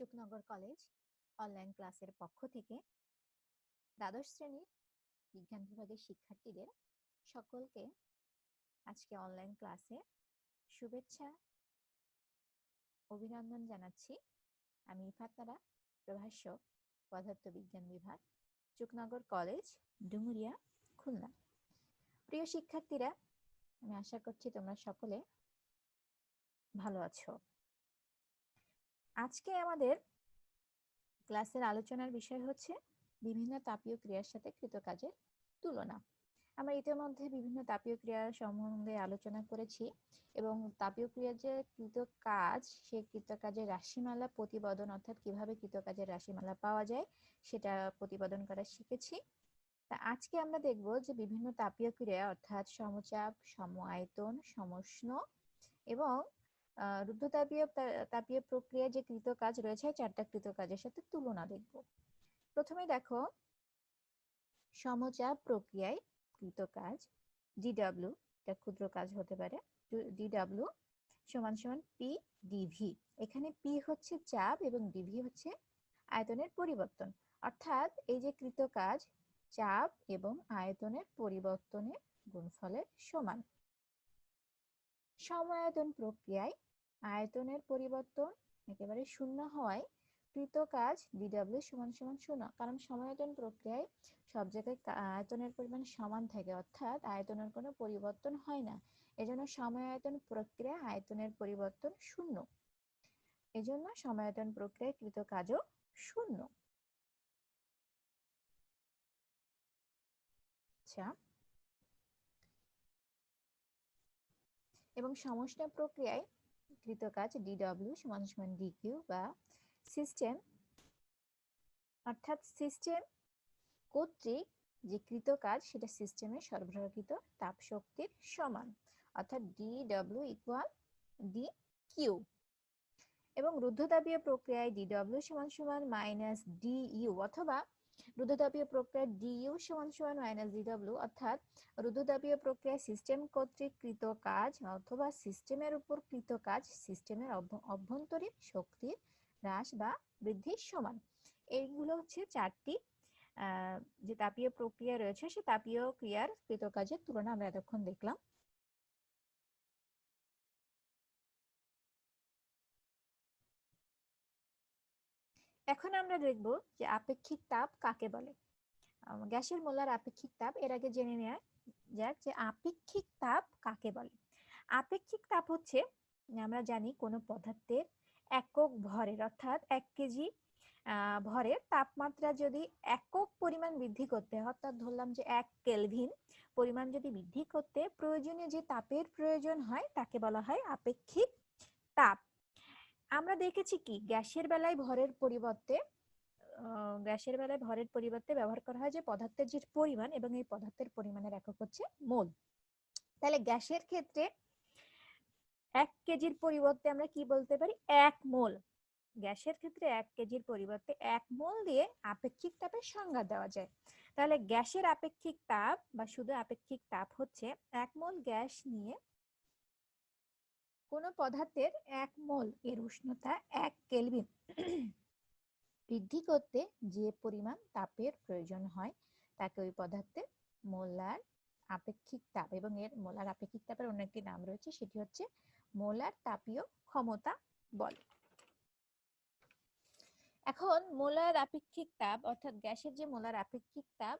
Chuknagar college online ক্লাসের পক্ষ থেকে দ্বাদশ শ্রেণির বিজ্ঞান বিভাগের শিক্ষার্থীদের সকলকে আজকে অনলাইন ক্লাসে শুভেচ্ছা, অভিনন্দন জানাচ্ছি। আমি ইফাতারা প্রভাষ্য পদার্থবিজ্ঞান বিভাগ, চুকনগর কলেজ, ডুমুরিয়া, খুলনা। প্রিয় শিক্ষার্থীরা, আমি আশা করছি তোমরা সকলে ভালো আছো। আজকে আমাদের ক্লাসের আলোচনার বিষয় হচ্ছে বিভিন্ন তাপীয় ক্রিয়ার সাথে কৃতকাজের তুলনা। আমরা ইতিমধ্যে বিভিন্ন তাপীয় ক্রিয়া সম্বন্ধে আলোচনা করেছি এবং তাপীয় ক্রিয়ার যে কৃত কাজ সেই কৃতকাজের রাশিমালা প্রতিপাদন অর্থাৎ কীভাবে কৃতকাজের রাশিমালা পাওয়া যায় সেটা প্রতিপাদন করা শিখেছি। তা আজকে আমরা দেখব যে বিভিন্ন তাপীয় ক্রিয়া অর্থাৎ সমচাপ সম আয়তন সমষ্ণ এবং রুদ্ধতাপীয় তাপীয় প্রক্রিয়ায় যে কৃত কাজ রয়েছে, চারটা কৃত কাজের সাথে তুলনা দেখব। প্রথমে দেখো, সমচাপ প্রক্রিয়ায় কৃত কাজ ডিডব্লিউ এটা ক্ষুদ্র কাজ হতে পারে ডিডব্লিউ সমান সমান পি ডিভি এখানে পি হচ্ছে চাপ এবং ডিভি হচ্ছে আয়তনের পরিবর্তন। অর্থাৎ এই যে কৃত কাজ, চাপ এবং আয়তনের পরিবর্তনের গুণফলের সমান। সমায়তন প্রক্রিয়ায় আয়তনের পরিবর্তন একেবারে শূন্য হওয়ায় কৃত কাজ ডিডব্লিউ সমান সমান শূন্য। কারণ সমায়তন প্রক্রিয়ায় সব জায়গায় আয়তনের পরিমাণ সমান থাকে। অর্থাৎ আয়তনের কোনো পরিবর্তন হয় না। এজন্য সমায়তন প্রক্রিয়া আয়তনের পরিবর্তন শূন্য। এজন্য সমায়তন প্রক্রিয়ায় কৃত কাজও শূন্য। আচ্ছা। এবং সমষ্ণ প্রক্রিয়ায় কৃত কাজ ডিডব্লিউ সমান সমান ডিকিউ বা সিস্টেম অর্থাৎ সিস্টেম কর্তৃক যে কৃত কাজ, সেটা সিস্টেমে সরবরাহকৃত তাপ শক্তির সমান, অর্থাৎ ডিডব্লিউ ইকুয়াল ডি কিউ এবং রুদ্ধতাপীয় প্রক্রিয়ায় ডিডব্লিউ সমান সমান মাইনাস ডি ইউ অথবা রুদ্ধতাপীয় প্রক্রিয়া ডিইউ সমান সমান মাইনাস ডিডব্লিউ অর্থাৎ রুদ্ধতাপীয় প্রক্রিয়া সিস্টেম কর্তৃক কৃত কাজ অথবা সিস্টেমের উপর কৃত কাজ সিস্টেমের অভ্যন্তরীণ শক্তির হ্রাস বা বৃদ্ধির সমান। এইগুলো হচ্ছে চারটি যে তাপীয় প্রক্রিয়া রয়েছে সে তাপীয় ক্রিয়ার কৃত কাজের তুলনা আমরা এতক্ষণ দেখলাম। এখন আমরা দেখব যে আপেক্ষিক তাপ কাকে বলে। গ্যাসের মোলার আপেক্ষিক তাপ, এর আগে জেনে নেওয়া যাক যে আপেক্ষিক তাপ কাকে বলে। আপেক্ষিক তাপ হচ্ছে, আমরা জানি কোনো পদার্থের একক ভরের, অর্থাৎ এক কেজি ভরের তাপমাত্রা যদি একক পরিমাণ বৃদ্ধি করতে অর্থাৎ ধরলাম যে এক কেলভিন পরিমাণ যদি বৃদ্ধি করতে, প্রয়োজনীয় যে তাপের প্রয়োজন হয়, তাকে বলা হয় আপেক্ষিক তাপ। আমরা দেখেছি কি, গ্যাসের বেলায় ভরের পরিবর্তে গ্যাসের বেলায় ভরের পরিবর্তে ব্যবহার করা হয় যে পদার্থের যে পরিমাণ এবং এই পদার্থের পরিমাণের একক হচ্ছে মোল। তাহলে গ্যাসের ক্ষেত্রে এক কেজির পরিবর্তে আমরা কি বলতে পারি? এক মোল। গ্যাসের ক্ষেত্রে এক কেজির পরিবর্তে এক মোল দিয়ে আপেক্ষিক তাপের সংজ্ঞা দেওয়া যায়। তাহলে গ্যাসের আপেক্ষিক তাপ বা শুধু আপেক্ষিক তাপ হচ্ছে এক মোল গ্যাস নিয়ে কোন পদার্থের এক মোল এর উষ্ণতা এক কেলভিন। বৃদ্ধি করতে যে পরিমাণ তাপের প্রয়োজন হয়, তাকে ওই পদার্থের মোলার আপেক্ষিক তাপ এবং এর মোলার আপেক্ষিক তাপের অন্য একটি নাম রয়েছে, সেটি হচ্ছে মোলার তাপীয় ক্ষমতা বলে। এখন মোলার আপেক্ষিক তাপ, অর্থাৎ গ্যাসের যে মোলার আপেক্ষিক তাপ,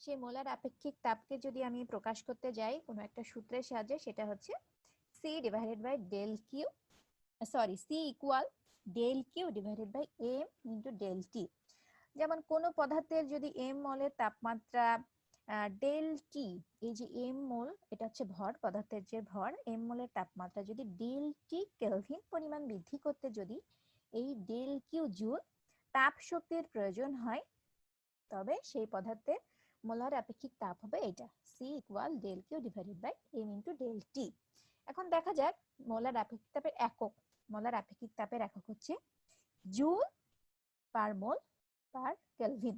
সেই মোলার আপেক্ষিক তাপকে যদি আমি প্রকাশ করতে যাই কোনো একটা সূত্রের সাহায্যে, সেটা হচ্ছে C divided by del Q uh, sorry C equal del Q divided by M into del T. যেমন কোন পদার্থের যদি M মলের তাপমাত্রা ডেল টি এই যে এম মোল এটা হচ্ছে ভর পদার্থের যে ভর এম মোলের তাপমাত্রা যদি ডেল টি কেলভিন পরিমাণ বৃদ্ধি করতে যদি এই ডেল কিউ জুল তাপ শক্তির প্রয়োজন হয় তবে সেই পদার্থের মোলার আপেক্ষিক তাপ হবে এটা C equal del Q divided by M into del T এখন দেখা যাক মোলার আপেক্ষিক তাপের একক, মোলার আপেক্ষিক তাপের একক হচ্ছে joule per mole per kelvin.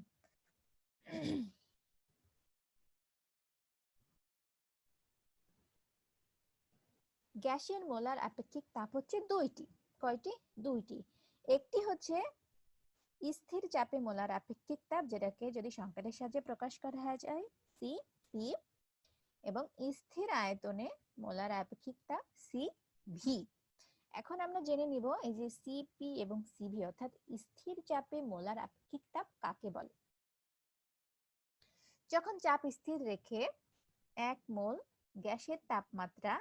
গ্যাসের মোলার আপেক্ষিক তাপ হচ্ছে দুইটি। কয়টি? দুইটি। একটি হচ্ছে স্থির চাপে মোলার আপেক্ষিক তাপ, যেটাকে যদি সংকেতের সাহায্যে প্রকাশ করা যায়, সি, পি এবং স্থির আয়তনে মোলার আপেক্ষিক সি ভি এখন আমরা জেনে নিব এই যে সিপি এবং সিভি অর্থাৎ স্থির চাপে মোলার আপেক্ষিক তাপ কাকে বলে? যখন চাপ স্থির রেখে এক মোল গ্যাসের তাপমাত্রা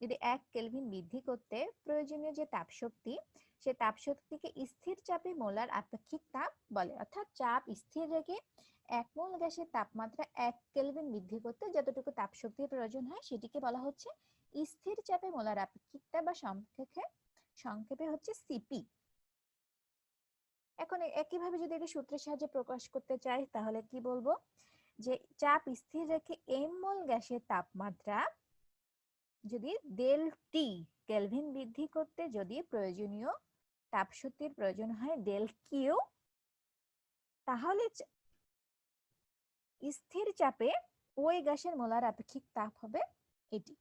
যদি এক কেলভিন বৃদ্ধি করতে প্রয়োজনীয় যে তাপশক্তি, সে তাপশক্তিকে স্থির চাপে মোলার আপেক্ষিক তাপ বলে। অর্থাৎ চাপ স্থির রেখে এক মোল গ্যাসের তাপমাত্রা এক কেলভিন বৃদ্ধি করতে যতটুকু তাপশক্তির প্রয়োজন হয় সেটিকে বলা হচ্ছে স্থির চাপে মোলার আপেক্ষিক তাপ বা সংক্ষেপে সংক্ষেপে হচ্ছে সিপি। এখন একইভাবে যদি এটা সূত্রের সাহায্যে প্রকাশ করতে চাই, তাহলে কি বলব? যে চাপ স্থির রেখে এম মোল গ্যাসের তাপমাত্রা যদি ডেল টি কেলভিন বৃদ্ধি করতে যদি প্রয়োজনীয়, তাপশক্তির প্রয়োজন হয় ডেল কিউ, তাহলে স্থির চাপে ওই গ্যাসের মোলার আপেক্ষিক তাপ হবে এটি।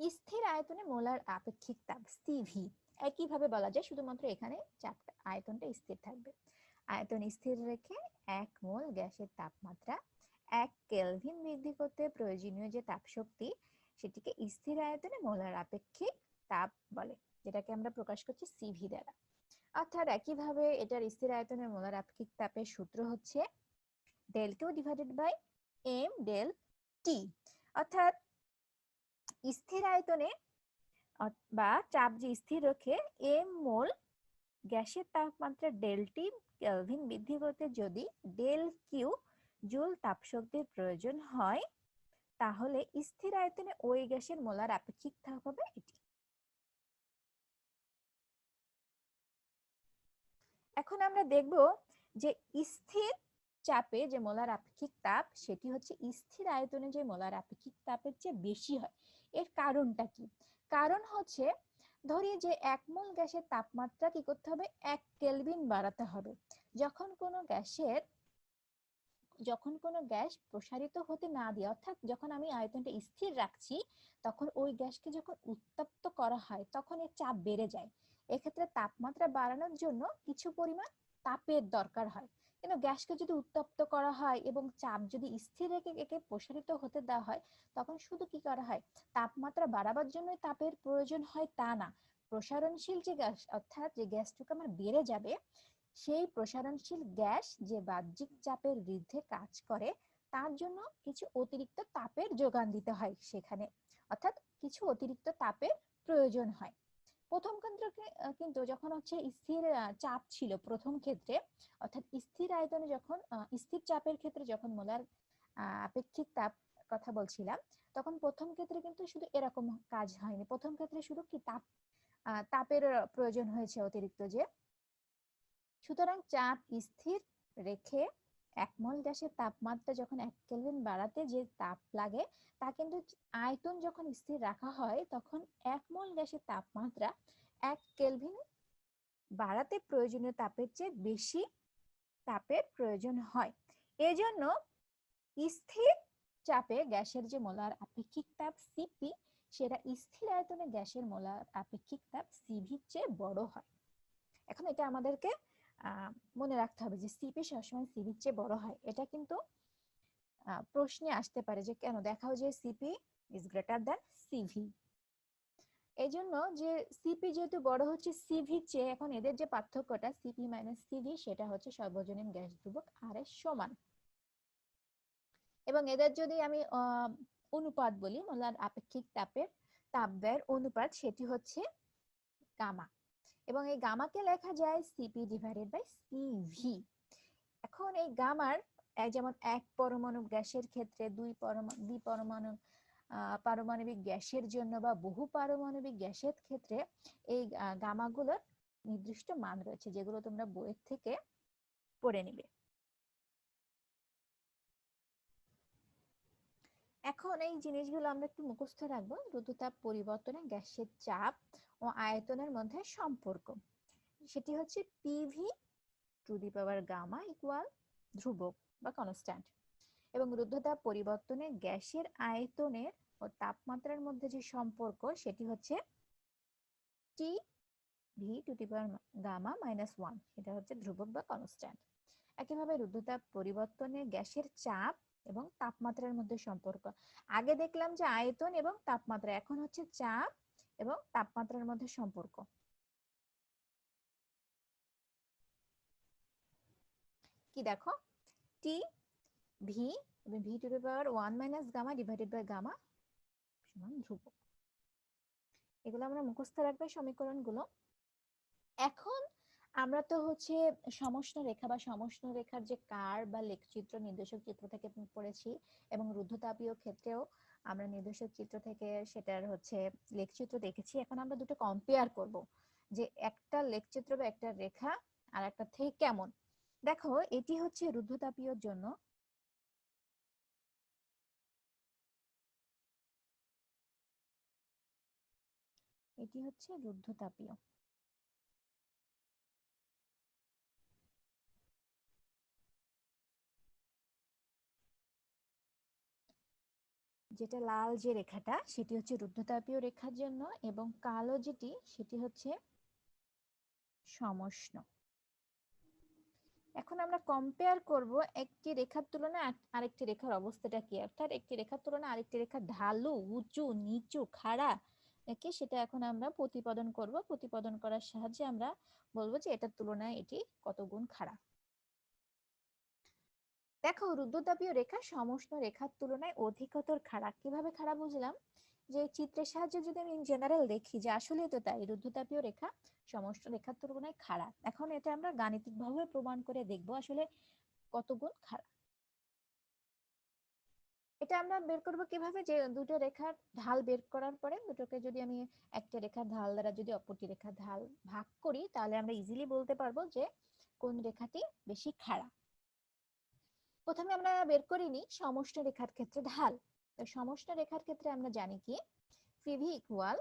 স্থির আয়তনে মোলার আপেক্ষিক তাপ সিভি একইভাবে বলা যায় শুধুমাত্র এখানে চাপটা, আয়তনটা স্থির থাকবে। আয়তন স্থির রেখে এক মোল গ্যাসের তাপমাত্রা এক কেলভিন বৃদ্ধি করতে প্রয়োজনীয় যে তাপশক্তি, সেটিকে স্থির আয়তনে মোলার আপেক্ষিক তাপ বলে, যেটাকে আমরা প্রকাশ করছি সিভি দ্বারা। অর্থাৎ একইভাবে এটার স্থির আয়তনের মোলার আপেক্ষিক তাপের সূত্র হচ্ছে del Q divided by M del T অর্থাৎ স্থির আয়তনে বা চাপ যে স্থির রেখে এম মোল গ্যাসের তাপমাত্রা ডেল টি কেলভিন বৃদ্ধি করতে যদি ডেল কিউ জুল তাপশক্তির প্রয়োজন হয়, তাহলে স্থির আয়তনে ওই গ্যাসের মোলার আপেক্ষিক তাপ হবে এটি। এখন আমরা দেখব যে স্থির চাপে যে মোলার আপেক্ষিক তাপ, সেটি হচ্ছে স্থির আয়তনে যে মোলার আপেক্ষিক তাপের চেয়ে বেশি হয়। এর কারণটা কি? কারণ হচ্ছে, ধরি যে এক মোল গ্যাসের তাপমাত্রা কি করতে হবে? এক কেলভিন বাড়াতে হবে। যখন কোনো গ্যাসের, যখন কোনো গ্যাস প্রসারিত হতে না দিয়ে, অর্থাৎ যখন আমি আয়তনটা স্থির রাখছি, তখন ওই গ্যাসকে যখন উত্তপ্ত করা হয়, তখন এর চাপ বেড়ে যায়। এক্ষেত্রে তাপমাত্রা বাড়ানোর জন্য কিছু পরিমাণ তাপের দরকার হয়। কিন্তু গ্যাসকে যদি উত্তপ্ত করা হয় এবং চাপ যদি স্থির রেখে একে প্রসারিত হতে দেওয়া হয়, তখন শুধু কি করা হয়? তাপমাত্রা বাড়াবার জন্য তাপের প্রয়োজন হয় তা না। প্রসারণশীল যে গ্যাস, অর্থাৎ যে গ্যাসটুকু আমার বেড়ে যাবে, সেই প্রসারণশীল গ্যাস যে বাহ্যিক চাপের বিরুদ্ধে কাজ করে, তার জন্য কিছু অতিরিক্ত তাপের যোগান দিতে হয় সেখানে। অর্থাৎ কিছু অতিরিক্ত তাপের প্রয়োজন হয়। প্রথম ক্ষেত্রে কিন্তু যখন হচ্ছে স্থির চাপ ছিল প্রথম ক্ষেত্রে, অর্থাৎ স্থির আয়তনে যখন স্থির চাপের ক্ষেত্রে যখন মোলার আপেক্ষিক তাপ কথা বলছিলাম, তখন প্রথম ক্ষেত্রে কিন্তু শুধু এরকম কাজ হয়নি। প্রথম ক্ষেত্রে শুধু কি তাপ তাপের প্রয়োজন হয়েছে অতিরিক্ত যে, সুতরাং চাপ স্থির রেখে এক মল গ্যাসের তাপমাত্রা যখন এক কেলভিন বাড়াতে যে তাপ লাগে, তা কিন্তু আয়তন যখন স্থির রাখা হয়, তখন এক মল গ্যাসের তাপমাত্রা এক কেলভিন বাড়াতে প্রয়োজনীয় তাপের চেয়ে বেশি তাপের প্রয়োজন হয়। এজন্য স্থির চাপে গ্যাসের যে মোলার আপেক্ষিক তাপ সিপি সেটা স্থির আয়তনে গ্যাসের মোলার আপেক্ষিক তাপ সিভির চেয়ে বড় হয়। এখন এটা আমাদেরকে মনে রাখতে হবে যে সিপি সবসময় সিভির চেয়ে বড় হয়। এটা কিন্তু প্রশ্নে আসতে পারে যে কেন? দেখাও যে CP is greater than CV. এই জন্য যে সিপি যেহেতু বড় হচ্ছে, সিভির চেয়ে এখন এদের যে পার্থক্যটা সিপি মাইনাস সিভি, সেটা হচ্ছে সর্বজনীন গ্যাস ধ্রুবক আর এর সমান। এবং এদের যদি আমি অনুপাত বলি, মোলার আপেক্ষিক তাপের তাপ ব্যয়ের অনুপাত সেটি হচ্ছে গামা। এবং এই গামাকে লেখা যায় সিপি ডিভাইডেড বাই সিভি এখন এই গামার যেমন এক পরমাণু গ্যাসের ক্ষেত্রে দুই পরমাণু দ্বি পরমাণু পারমাণবিক গ্যাসের জন্য বা বহু পারমাণবিক গ্যাসের ক্ষেত্রে এই গামাগুলোর নির্দিষ্ট মান রয়েছে, যেগুলো তোমরা বইয়ের থেকে পড়ে নিবে। এখন এই জিনিসগুলো আমরা একটু মুখস্থ রাখব। রুদ্ধতাপ পরিবর্তনে গ্যাসের চাপ ও আয়তনের মধ্যে সম্পর্ক। সেটি হচ্ছে PV to the power gamma equal ধ্রুবক বা কনস্ট্যান্ট এবং রুদ্ধতাপ পরিবর্তনে গ্যাসের আয়তনের ও তাপমাত্রার মধ্যে যে সম্পর্ক, সেটি হচ্ছে T V to the power gamma minus one এটা হচ্ছে ধ্রুবক বা কনস্ট্যান্ট একইভাবে রুদ্ধতাপ পরিবর্তনে গ্যাসের চাপ এবং তাপমাত্রার মধ্যে সম্পর্ক। আগে দেখলাম যে আয়তন এবং তাপমাত্রা, এখন হচ্ছে চাপ এবং তাপমাত্রার মধ্যে সম্পর্ক। কি দেখো? টি ভি এবং V to the power one minus gamma divided by gamma সমান ধ্রুবক। এগুলো আমরা মুখস্থ রাখবে সমীকরণগুলো। এখন আমরা তো হচ্ছে সমষ্ণ রেখা বা সমষ্ণ রেখার যে কার বা লেখচিত্র, নির্দেশক চিত্র থেকে পড়েছি এবং রুদ্ধতাপীয় ক্ষেত্রেও আমরা নির্দেশক চিত্র থেকে সেটার হচ্ছে লেখচিত্র দেখেছি। এখন আমরা দুটো কম্পেয়ার করব যে একটা লেখচিত্র বা একটা রেখা আর একটা থেকে কেমন। দেখো, এটি হচ্ছে রুদ্ধতাপীয়র জন্য এটি হচ্ছে রুদ্ধতাপীয়। যেটা লাল যে রেখাটা, সেটি হচ্ছে রুদ্ধতাপীয় রেখার জন্য এবং কালো যেটি, সেটি হচ্ছে সমষ্ণ। এখন আমরা কম্পেয়ার করব একটি রেখার তুলনায় আরেকটি রেখার অবস্থাটা কি? অর্থাৎ একটি রেখার তুলনায় আরেকটি রেখা ঢালু, উঁচু, নিচু, খাড়া, একে সেটা এখন আমরা প্রতিপাদন করব। প্রতিপাদন করার সাহায্যে আমরা বলব যে এটার তুলনায় এটি কত গুণ খাড়া। দেখো, রুদ্রতাপীয় রেখা সমষ্ণ রেখার তুলনায় অধিকতর খারাপ। কীভাবে খারাপ বুঝলাম? যে চিত্রের সাহায্যে যদি আমি জেনারেল দেখি যে আসলে তো তাই, রুদ্রতাপীয় রেখা সমষ্ণ রেখার তুলনায় খারাপ। এখন এটা আমরা গাণিতিক ভাবে প্রমাণ করে দেখব আসলে কত গুণ খাড়া এটা আমরা বের করব কীভাবে? যে দুটো রেখার ঢাল বের করার পরে দুটোকে যদি আমি একটা রেখার ঢাল দ্বারা যদি অপরটি রেখার ঢাল ভাগ করি, তাহলে আমরা ইজিলি বলতে পারব যে কোন রেখাটি বেশি খাড়া প্রথমে আমরা বের করিনি সমষ্ণ রেখার ক্ষেত্রে ঢাল। তো রেখার ক্ষেত্রে আমরা জানি কি? পিভি ইকুয়াল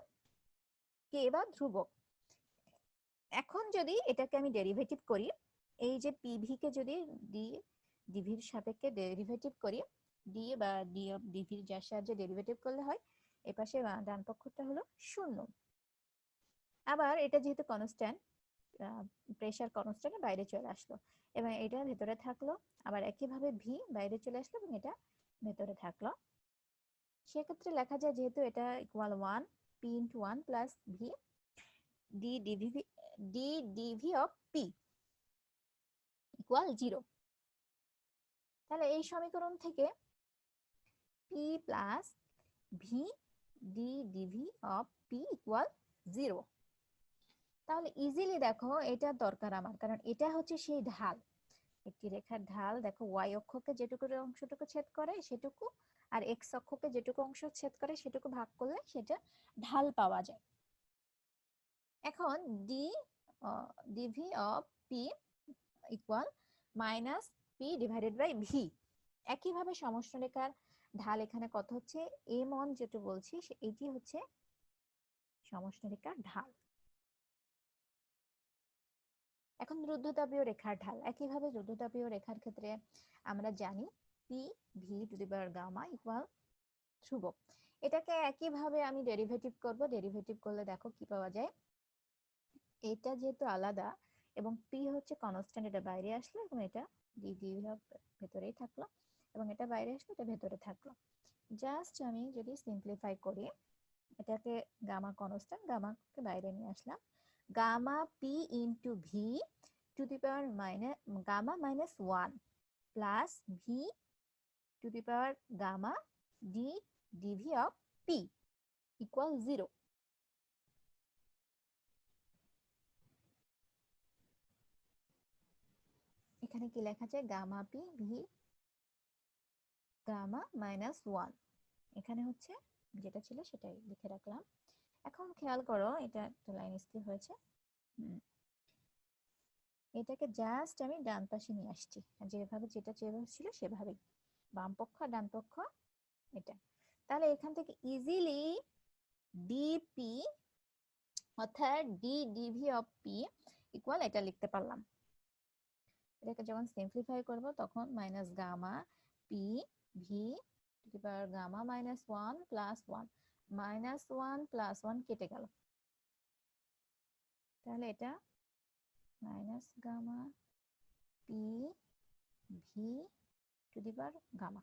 কে বা ধ্রুবক। এখন যদি এটাকে আমি ডেরিভেটিভ করি, এই যে পিভি কে যদি ডি ডিভির সাপেক্ষে ডেরিভেটিভ করি ডি বা ডি অফ ডিভির যার সাহায্যে ডেরিভেটিভ করলে হয়, এপাশে ডান পক্ষটা হলো শূন্য। আবার এটা যেহেতু কনস্ট্যান্ট প্রেসার কনস্ট্যান্ট বাইরে চলে আসলো। এবং এটা ভেতরে থাকল, আবার একইভাবে ভি বাইরে চলে আসলো এবং এটা ভেতরে থাকল। সেক্ষেত্রে লেখা যায় যেহেতু এটা equal one P into one plus V D DV D DV of P equal zero তাহলে এই সমীকরণ থেকে P plus V D DV of P equal zero তাহলে ইজিলি দেখো এটা দরকার আমার, কারণ এটা হচ্ছে সেই ঢাল। একটি রেখার ঢাল, দেখো ওয়াই অক্ষকে যেটুকু অংশটুকু ছেদ করে সেটুকু, আর এক্স অক্ষকে যেটুকু অংশ ছেদ করে সেটুকু ভাগ করলে সেটা ঢাল পাওয়া যায়। এখন D DV of P equal minus P divided by V একইভাবে সমষ্ণ রেখার ঢাল এখানে কত হচ্ছে? এম অন যেটা বলছি এটি হচ্ছে সমষ্ণ রেখার ঢাল। এখন রুদ্ধতাপীয় রেখার ঢাল। একইভাবে রুদ্ধতাপীয় রেখার ক্ষেত্রে আমরা জানি P V to the power gamma equal ধ্রুবক এটাকে একইভাবে আমি ডেরিভেটিভ করব। ডেরিভেটিভ করলে দেখো কি পাওয়া যায়? এটা যেহেতু আলাদা এবং পি হচ্ছে কনস্ট্যান্ট এটা বাইরে আসলো এবং এটা ডি ভেতরেই থাকল এবং এটা বাইরে আসলো, এটা ভেতরে থাকল। জাস্ট আমি যদি সিম্পলিফাই করি, এটাকে গামা কনস্ট্যান্ট গামাকে বাইরে নিয়ে আসলাম। Gamma p into v to the power minus gamma minus 1 plus v to the power gamma d dv of p equal 0. এখানে কি লেখা আছে gamma P V gamma minus one এখানে হচ্ছে যেটা ছিল সেটাই লিখে রাখলাম এখন খেয়াল করো, এটা একটা লাইন স্থির হয়েছে। এটাকে জাস্ট আমি ডান পাশে নিয়ে আসছি। যেভাবে যেটা যেভাবে ছিল সেভাবেই। বাম পক্ষ ডান পক্ষ, এটা। তাহলে এখান থেকে ইজিলি ডিপি অর্থাৎ D DV of P equal এটা লিখতে পারলাম। এটাকে যখন সিম্পলিফাই করব, তখন minus gamma P V to the power gamma minus one plus one minus one plus one কেটে গেল। তাহলে এটা minus gamma P V to the power gamma.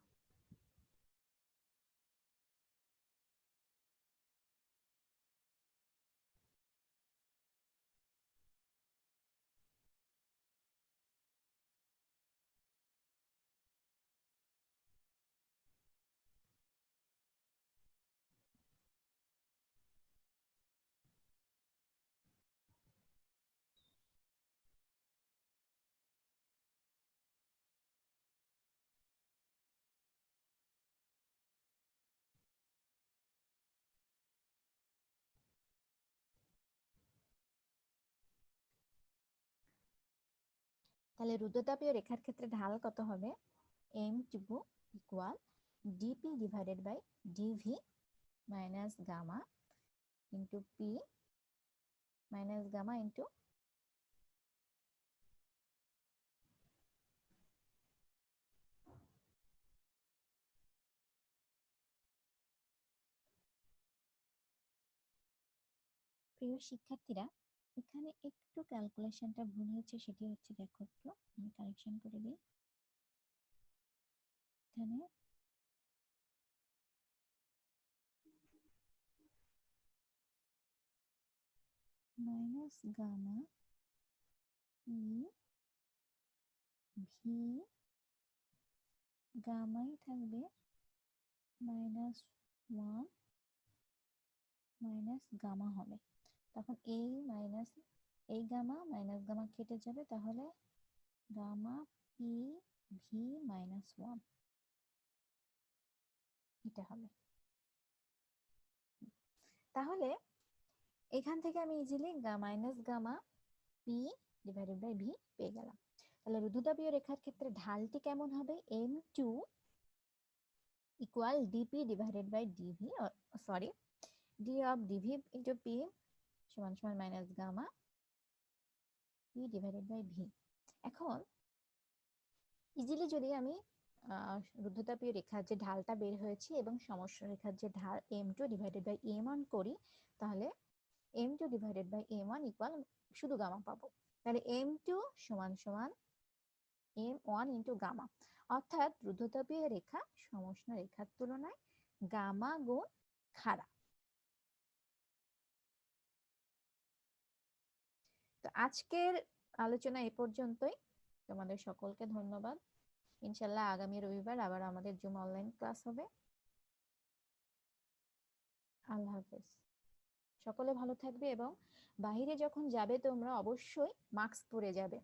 তাহলে রুদ্রতাপীয় রেখার ক্ষেত্রে ঢাল কত হবে? M two equal DP divided by DV minus gamma into P minus gamma into প্রিয় শিক্ষার্থীরা এখানে একটু ক্যালকুলেশনটা ভুল হয়েছে, সেটি হচ্ছে দেখো একটু, আমি কারেকশন করে দিই। এখানে মাইনাস গামা ই ভি গামাই থাকবে মাইনাস ওয়ান মাইনাস গামা হবে। তখন এই মাইনাস এই গামা মাইনাস গামা কেটে যাবে তাহলে gamma P V minus one এটা হবে। তাহলে এখান থেকে আমি easily minus gamma P divided by V পেয়ে গেলাম। তাহলে রুদ্ধতাপীয় রেখার ক্ষেত্রে ঢালটি কেমন হবে? M two equal DP divided by DV sorry D of DV into P সমান সমান minus gamma P divided by V এখন ইজিলি যদি আমি রুদ্ধতাপীয় রেখার যে ঢালটা বের হয়েছে এবং সমস্যা রেখার যে ঢাল M two divided by M one করি, তাহলে M two divided by M one equal শুধু গামা পাবো। তাহলে এম টু সমান সমান এম ওয়ান ইন্টু গামা অর্থাৎ রুদ্ধতাপীয় রেখা সমষ্ণ রেখার তুলনায় গামা গুণ খাড়া। তো আজকের আলোচনা এ পর্যন্তই। তোমাদের সকলকে ধন্যবাদ। ইনশাল্লাহ আগামী রবিবার আবার আমাদের জুম অনলাইন ক্লাস হবে। আল্লাহ হাফেজ। সকলে ভালো থাকবে এবং বাহিরে যখন যাবে তোমরা অবশ্যই মাস্ক পরে যাবে।